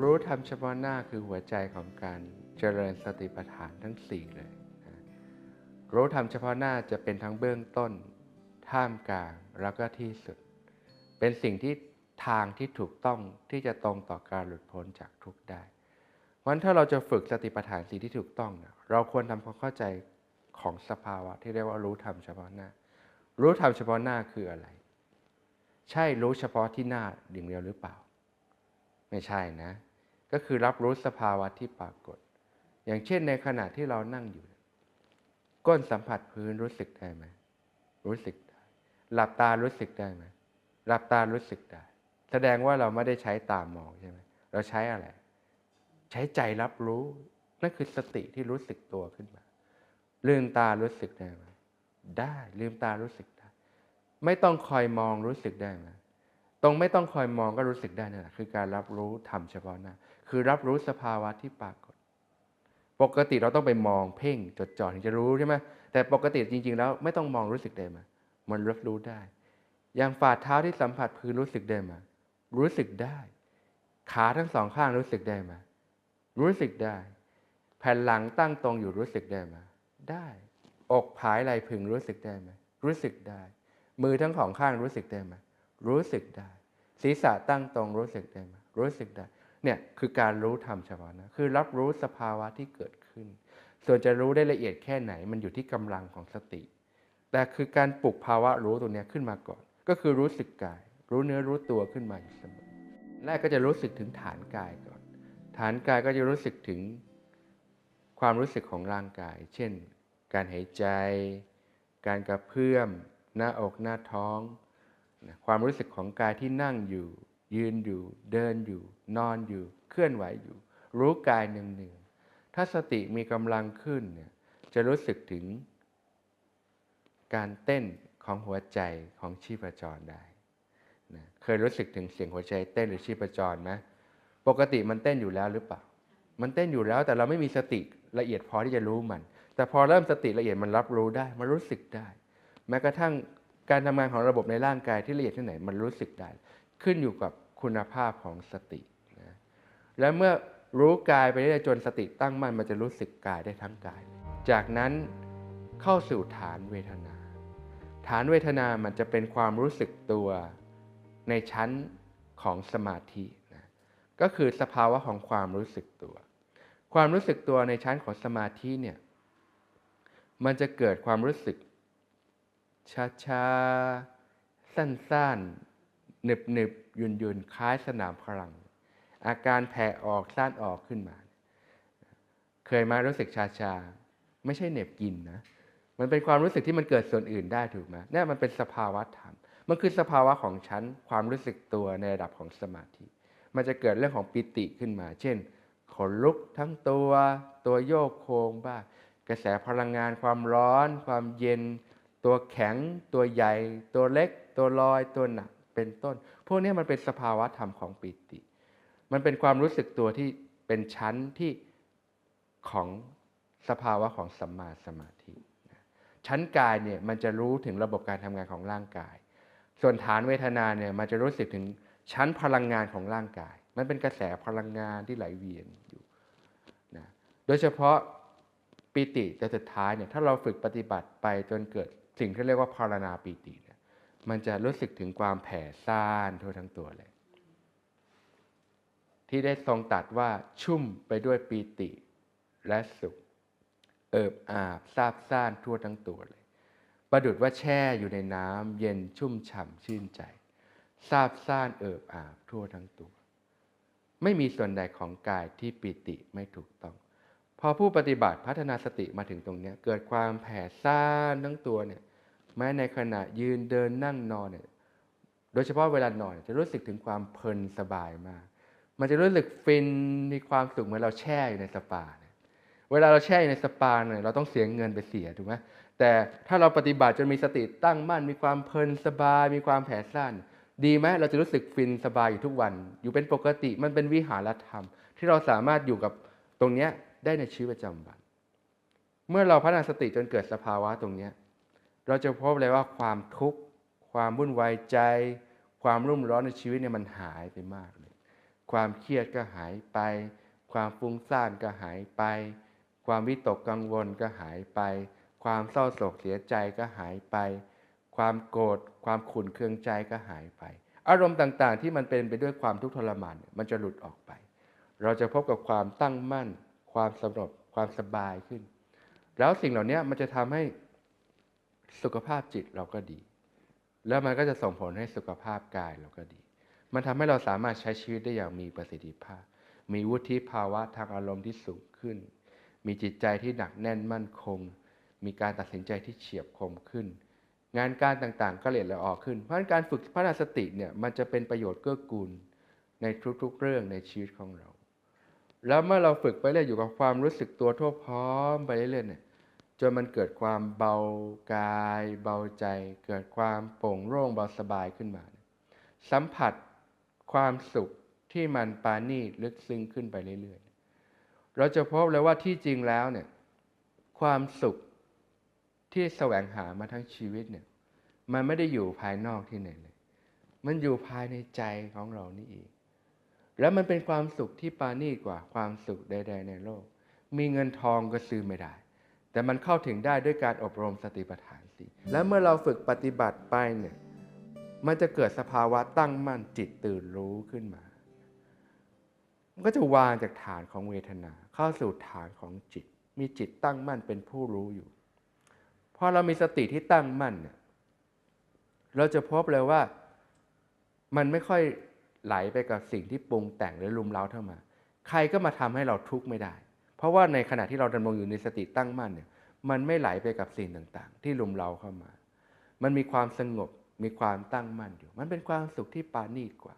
รู้ธรรมเฉพาะหน้าคือหัวใจของการเจริญสติปัฏฐานทั้งสี่เลยนะรู้ธรรมเฉพาะหน้าจะเป็นทั้งเบื้องต้น ท่ามกลางแล้วก็ที่สุด เป็นสิ่งที่ทางที่ถูกต้องที่จะตรงต่อการหลุดพ้นจากทุกข์ได้เพราะฉะนั้นถ้าเราจะฝึกสติปัฏฐานสีที่ถูกต้องนะเราควรทำความเข้าใจของสภาวะ ที่เรียกว่ารู้ธรรมเฉพาะหน้า รู้ธรรมเฉพาะหน้าคืออะไร ใช่รู้เฉพาะที่หน้าอย่างเดียวหรือเปล่า ไม่ใช่นะ ก็คือรับรู้สภาวะที่ปรากฏ อย่างเช่นในขณะที่เรานั่งอยู่ ก้นสัมผัสพื้นรู้สึกได้ไหมรู้สึกได้ หลับตารู้สึกได้ไหมหลับตารู้สึกได้ แสดงว่าเราไม่ได้ใช้ตามองใช่ไหมเราใช้อะไร ใช้ใจรับรู้นั่นคือสติที่รู้สึกตัวขึ้นมา ลืมตารู้สึกได้ไหมได้ลืมตารู้สึกได้ ไม่ต้องคอยมองรู้สึกได้ไหม ตรงไม่ต้องคอยมองก็รู้สึกได้นั่นแหละคือการรับรู้ทำเฉพาะหน้าคือรับรู้สภาวะที่ปรากฏ ปกติเราต้องไปมองเพ่งจดจ่อถึงจะรู้ใช่ไหมแต่ปกติจริง ๆ แล้วไม่ต้องมองรู้สึกได้ไหมมันรับรู้ได้ อย่างฝ่าเท้าที่สัมผัสพื้นรู้สึกได้ไหมรู้สึกได้ ขาทั้งสองข้างรู้สึกได้ไหมรู้สึกได้ แผ่นหลังตั้งตรงอยู่รู้สึกได้ไหมได้อกผายไหลพึงรู้สึกได้ไหมรู้สึกได้ มือทั้งสองข้างรู้สึกได้ไหม รู้สึกได้ ศีรษะตั้งตรงรู้สึกได้ไหมรู้สึกได้เนี่ยคือการรู้ธรรมเฉพาะนะคือรับรู้สภาวะที่เกิดขึ้น ส่วนจะรู้ได้ละเอียดแค่ไหนมันอยู่ที่กำลังของสติ แต่คือการปลุกภาวะรู้ตัวนี้ขึ้นมาก่อน ก็คือรู้สึกกาย รู้เนื้อรู้ตัวขึ้นมาอยู่เสมอแรกก็จะรู้สึกถึงฐานกายก่อน ฐานกายก็จะรู้สึกถึงความรู้สึกของร่างกาย เช่น การหายใจ การกระเพื่อม หน้าอกหน้าท้อง นะความรู้สึกของกายที่นั่งอยู่ ยืนอยู่ เดินอยู่ นอนอยู่ เคลื่อนไหวอยู่ รู้กายหนึ่งหนึ่งถ้าสติมีกำลังขึ้นเนี่ยจะรู้สึกถึง การเต้นของหัวใจของชีพจรได้นะเคยรู้สึกถึงเสียงหัวใจเต้นหรือชีพจรไหมปกติมันเต้นอยู่แล้วหรือเปล่า มันเต้นอยู่แล้วแต่เราไม่มีสติละเอียดพอที่จะรู้มัน แต่พอเริ่มสติละเอียดมันรับรู้ได้ มันรู้สึกได้ แม้กระทั่ง การทำงานของระบบในร่างกายที่ละเอียดที่ไหนมันรู้สึกได้ ขึ้นอยู่กับคุณภาพของสตินะและเมื่อรู้กายไปเรื่อยจนสติตั้งมั่นมันจะรู้สึกกายได้ทั้งกาย จากนั้นเข้าสู่ฐานเวทนา ฐานเวทนามันจะเป็นความรู้สึกตัวในชั้นของสมาธินะก็คือสภาวะของความรู้สึกตัว ความรู้สึกตัวในชั้นของสมาธิเนี่ยมันจะเกิดความรู้สึก ช้าๆสั้นๆหนึบหนึบยุนยุนคล้ายสนามพลัง อาการแผ่ออกสั้นออกขึ้นมา เคยมารู้สึกชาๆไม่ใช่เหน็บกินนะ มันเป็นความรู้สึกที่มันเกิดส่วนอื่นได้ถูกไหมนี่มันเป็นสภาวะธรรม มันคือสภาวะของชั้นความรู้สึกตัวในระดับของสมาธิ มันจะเกิดเรื่องของปิติขึ้นมา เช่น ขนลุกทั้งตัว ตัวโยกโครงบ้าง กระแสพลังงานความร้อน ความเย็น ตัวแข็ง ตัวใหญ่ ตัวเล็ก ตัวลอย ตัวหนัก เป็นต้น พวกนี้มันเป็นสภาวะธรรมของปิติ มันเป็นความรู้สึกตัวที่เป็นชั้นที่ของสภาวะของสัมมาสมาธิชั้นกายเนี่ยมันจะรู้ถึงระบบการทำงานของร่างกาย ส่วนฐานเวทนาเนี่ยมันจะรู้สึกถึงชั้นพลังงานของร่างกาย มันเป็นกระแสพลังงานที่ไหลเวียนอยู่นะโดยเฉพาะปีติแต่สุดท้ายเนี่ยถ้าเราฝึกปฏิบัติไปจนเกิด สิ่งที่เรียกว่าพารณาปีติเนี่ยมันจะรู้สึกถึงความแผ่ซ่านทั่วทั้งตัวเลย ที่ได้ทรงตัดว่าชุ่มไปด้วยปีติและสุข เอิบอาบซาบซ่านทั่วทั้งตัวเลย ประดุดว่าแช่อยู่ในน้ำเย็นชุ่มฉ่ำชื่นใจซาบซ่านเอิบอาบทั่วทั้งตัว ไม่มีส่วนใดของกายที่ปิติไม่ถูกต้อง พอผู้ปฏิบัติพัฒนาสติมาถึงตรงนี้เกิดความแผ่ซ่านทั้งตัวเนี่ยแม้ในขณะยืนเดินนั่งนอนเนี่ยโดยเฉพาะเวลานอนจะรู้สึกถึงความเพลินสบายมาก มันจะรู้สึกฟินมีความสุขเหมือนเราแช่อยู่ในสปาเนี่ยเวลาเราแช่อยู่ในสปาเนี่ยเราต้องเสียเงินไปเสียถูกไหมแต่ถ้าเราปฏิบัติจนมีสติตั้งมั่น มีความเพลินสบาย มีความแผ่ซ่านดีไหมเราจะรู้สึกฟินสบายอยู่ทุกวัน อยู่เป็นปกติมันเป็นวิหารธรรม ที่เราสามารถอยู่กับตรงเนี้ย ได้ในชีวิตประจำวัน เมื่อเราพัฒนาสติจนเกิดสภาวะตรงนี้ เราจะพบเลยว่าความทุกข์ ความวุ่นวายใจ ความรุ่มร้อนในชีวิตเนี่ยมันหายไปมากเลย ความเครียดก็หายไป ความฟุ้งซ่านก็หายไป ความวิตกกังวลก็หายไป ความเศร้าโศกเสียใจก็หายไป ความโกรธ ความขุ่นเคืองใจก็หายไปอารมณ์ต่างๆ ที่มันเป็นไปด้วยความทุกข์ทรมานมันจะหลุดออกไป เราจะพบกับความตั้งมั่น ความสงบความสบายขึ้น แล้วสิ่งเหล่านี้มันจะทำให้สุขภาพจิตเราก็ดี แล้วมันก็จะส่งผลให้สุขภาพกายเราก็ดี มันทำให้เราสามารถใช้ชีวิตได้อย่างมีประสิทธิภาพ มีวุฒิภาวะทางอารมณ์ที่สูงขึ้น มีจิตใจที่หนักแน่นมั่นคง มีการตัดสินใจที่เฉียบคมขึ้น งานการต่างๆ ก็เละละออกขึ้น เพราะฉะนั้นการฝึกพัฒนาสติเนี่ยมันจะเป็นประโยชน์เกื้อกูลในทุกๆเรื่องในชีวิตของเรา แล้วเมื่อเราฝึกไปเรื่อยอยู่กับความรู้สึกตัวทั่วพร้อมไปเรื่อยๆเนี่ยจนมันเกิดความเบากาย เบาใจ เกิดความโปร่งโล่งเบาสบายขึ้นมา สัมผัสความสุขที่มันปานีลึกซึ้งขึ้นไปเรื่อยๆ เราจะพบเลยว่าที่จริงแล้วเนี่ยความสุขที่แสวงหามาทั้งชีวิตเนี่ยมันไม่ได้อยู่ภายนอกที่ไหนเลย มันอยู่ภายในใจของเรานี่เอง แล้วมันเป็นความสุขที่ปานีกว่าความสุขใด ๆ ในโลก มีเงินทองก็ซื้อไม่ได้ แต่มันเข้าถึงได้ด้วยการอบรมสติปัฏฐานสี่และเมื่อเราฝึกปฏิบัติไปเนี่ยมันจะเกิดสภาวะตั้งมั่นจิตตื่นรู้ขึ้นมา มันก็จะวางจากฐานของเวทนา เข้าสู่ฐานของจิต มีจิตตั้งมั่นเป็นผู้รู้อยู่ พอเรามีสติที่ตั้งมั่นเนี่ยเราจะพบเลยว่ามันไม่ค่อย ไหลไปกับสิ่งที่ปรุงแต่งหรือลุมเร้าเท่ามา ใครก็มาทำให้เราทุกข์ไม่ได้ เพราะว่าในขณะที่เราดำรงอยู่ในสติตั้งมั่นเนี่ยมันไม่ไหลไปกับสิ่งต่างๆ ที่ลุมเร้าเข้ามา มันมีความสงบมีความตั้งมั่นอยู่ มันเป็นความสุขที่ปานีกว่า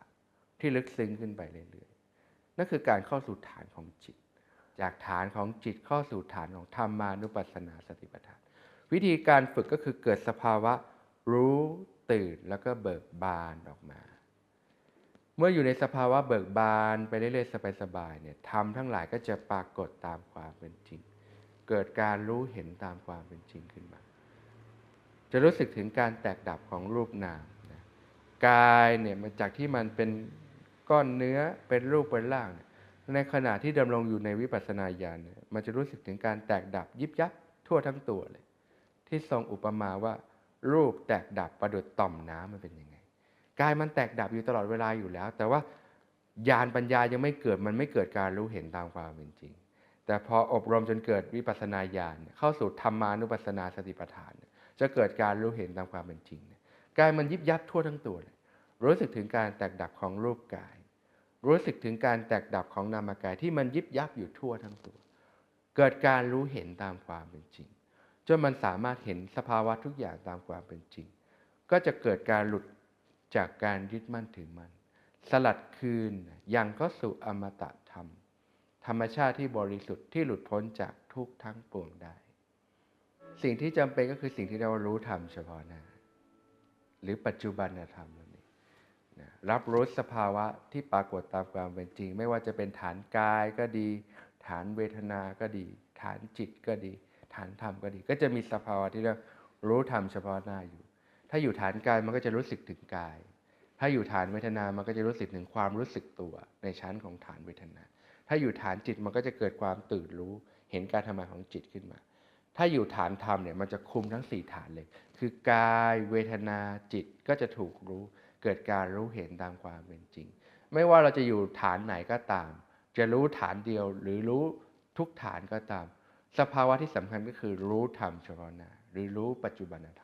ที่ลึกซึ้งขึ้นไปเรื่อยๆนั่นคือการเข้าสู่ฐานของจิต จากฐานของจิตเข้าสู่ฐานของธรรมานุปัสสนาสติปัฏฐาน วิธีการฝึกก็คือเกิดสภาวะรู้ตื่นแล้วก็เบิกบานออกมา เมื่ออยู่ในสภาวะเบิกบานไปเรื่อยๆสบายๆเนี่ยธรรมทั้งหลายก็จะปรากฏตามความเป็นจริง เกิดการรู้เห็นตามความเป็นจริงขึ้นมา จะรู้สึกถึงการแตกดับของรูปนามนะกายเนี่ยมันจากที่มันเป็นก้อนเนื้อเป็นรูปเป็นร่าง ในขณะที่ดำรงอยู่ในวิปัสสนาญาณเนี่ยมันจะรู้สึกถึงการแตกดับยิบยับทั่วทั้งตัวเลย ที่ทรงอุปมาว่ารูปแตกดับประดุดต่อมน้ำมันเป็นยังไง กายมันแตกดับอยู่ตลอดเวลาอยู่แล้ว แต่ว่าญาณปัญญายังไม่เกิดมันไม่เกิดการรู้เห็นตามความเป็นจริง แต่พออบรมจนเกิดวิปัสสนาญาณเข้าสู่ธรรมานุปัสสนาสติปัฏฐาน จะเกิดการรู้เห็นตามความเป็นจริงกายมันยิบยับทั่วทั้งตัวเลยรู้สึกถึงการแตกดับของรูปกาย รู้สึกถึงการแตกดับของนามกายที่มันยิบยับอยู่ทั่วทั้งตัว เกิดการรู้เห็นตามความเป็นจริง จนมันสามารถเห็นสภาวะทุกอย่างตามความเป็นจริง ก็จะเกิดการหลุด จากการยึดมั่นถือมั่นสลัดคืนยังก็สู่อมตะธรรม ธรรมชาติที่บริสุทธิ์ที่หลุดพ้นจากทุกข์ทั้งปวงได้ สิ่งที่จำเป็นก็คือสิ่งที่เรารู้ธรรมเฉพาะหน้าหรือปัจจุบันธรรมนั่นเองรับรู้สภาวะที่ปรากฏตามความเป็นจริง ไม่ว่าจะเป็นฐานกายก็ดี ฐานเวทนาก็ดี ฐานจิตก็ดี ฐานธรรมก็ดี ก็จะมีสภาวะที่เรารู้ธรรมเฉพาะหน้าอยู่ ถ้าอยู่ฐานกายมันก็จะรู้สึกถึงกาย ถ้าอยู่ฐานเวทนา มันก็จะรู้สึกถึงความรู้สึกตัวในชั้นของฐานเวทนา ถ้าอยู่ฐานจิตมันก็จะเกิดความตื่นรู้ เห็นการทำงานของจิตขึ้นมา ถ้าอยู่ฐานธรรมเนี่ยมันจะคุมทั้งสี่ฐานเลย คือกายเวทนาจิตก็จะถูกรู้ เกิดการรู้เห็นตามความเป็นจริง ไม่ว่าเราจะอยู่ฐานไหนก็ตาม จะรู้ฐานเดียวหรือรู้ทุกฐานก็ตาม สภาวะที่สำคัญก็คือรู้ธรรมเฉพาะหน้าหรือรู้ปัจจุบันธรรม